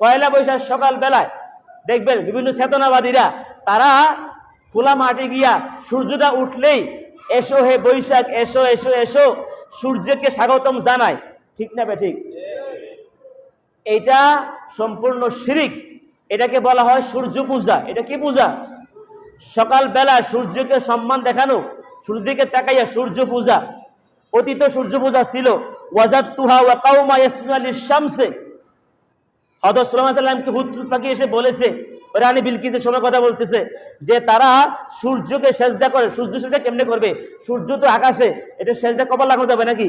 পয়লা বৈশাখ সকাল বেলায় দেখবেন বিভিন্ন চেতনাবাদীরা, তারা খোলা মাঠে গিয়া সূর্যটা উঠলেই এসো হে বৈশাখ, এসো এসো এসো, সূর্যকে স্বাগতম জানায়। ঠিক না ঠিক এটা সম্পূর্ণ শিরিক। এটাকে বলা হয় সূর্য পূজা। এটা কি পূজা? সকালবেলা সূর্যকে সম্মান দেখানো সূর্যকে তাকাইয়া সূর্য পূজা। অতীত সূর্য পূজা ছিল। ওয়াজাদ তুহা ওয়া কাউমা ইয়াসনালির শামসে হজরত সুলাইমান সাল্লামকে হুদহুদ পাখি এসে বলেছে রানী বিলকিসের সময় কথা বলতেছে যে তারা সূর্যকে সেজদা করে, সূর্য সেজদা কেমনে করবে? সূর্য তো আকাশে, এটা সেজদা কপাল লাগানো যাবে নাকি?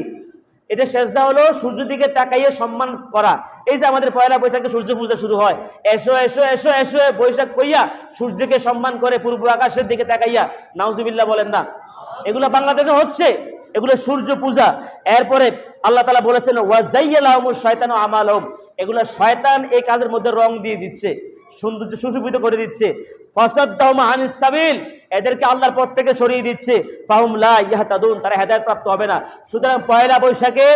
এটা সেজদা হলো সূর্য দিকে তাকাইয়ে সম্মান করা। এই যে আমাদের পয়লা বৈশাখে সূর্য পূজা শুরু হয়, এসো এসো এসো এসো বৈশাখ কইয়া সূর্যকে সম্মান করে পূর্ব আকাশের দিকে তাকাইয়া, নাউজুবিল্লাহ বলেন না। এগুলো বাংলাদেশে হচ্ছে, এগুলো সূর্য পূজা। এরপরে আল্লাহ তালা বলেছেন ওয়াজাইয়ালাহমুল শয়তান আমালহম। এগুলো শয়তান এই কাজের মধ্যে রং দিয়ে দিচ্ছে, সৌন্দর্য সুশোভিত করে দিচ্ছে। সাবিল, এদেরকে আল্লাহর পথ থেকে সরিয়ে দিচ্ছে। ফাহুম লা ইয়াহতাদুন, তারা হেদায়েত প্রাপ্ত হবে না। সুতরাং পয়লা বৈশাখে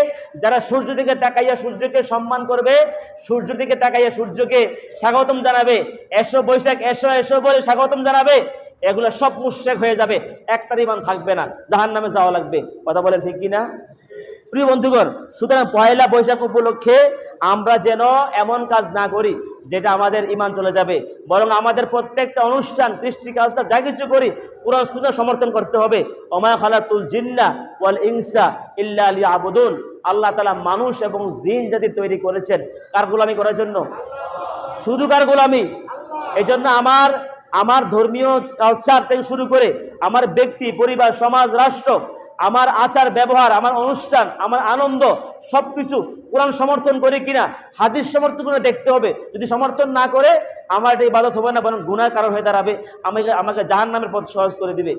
যারা সূর্য দিকে তাকাইয়া সূর্যকে সম্মান করবে, সূর্য দিকে তাকাইয়া সূর্যকে স্বাগতম জানাবে, এসো বৈশাখ, এসো এসো বলে স্বাগতম জানাবে, এগুলো সব মুশেক হয়ে যাবে, একটার ইমান থাকবে না জাহান নামে যাওয়া লাগবে। কথা বলেন ঠিক কিনা? প্রিয় বন্ধুগণ, সুতরাং পয়লা বৈশাখ উপলক্ষে আমরা যেন এমন কাজ না করি যেটা আমাদের ইমান চলে যাবে। বরং আমাদের প্রত্যেকটা অনুষ্ঠান, কৃষ্টি কালচার, যা কিছু করি, পুরো সুন্দর সমর্থন করতে হবে। ওমায় খালাতুল জিন্না ওয়াল ইনসা ইল্লা আলী আবুদুন আল্লাহ তালা মানুষ এবং জিন জাতি তৈরি করেছেন। কার গোলামি করার জন্য? শুধু কার গোলামি? এই জন্য আমার আমার ধর্মীয় কালচার থেকে শুরু করে, আমার ব্যক্তি, পরিবার, সমাজ, রাষ্ট্র আমার আচার, ব্যবহার, আমার অনুষ্ঠান, আমার আনন্দ সব কিছু কোরআন সমর্থন করে কিনা, হাদিস সমর্থন করে দেখতে হবে। যদি সমর্থন না করে, আমার এটা ইবাদত হবে না, বরং গুণার কারণ হয়ে দাঁড়াবে, আমাকে আমাকে জাহান নামের পথ সহজ করে দিবে।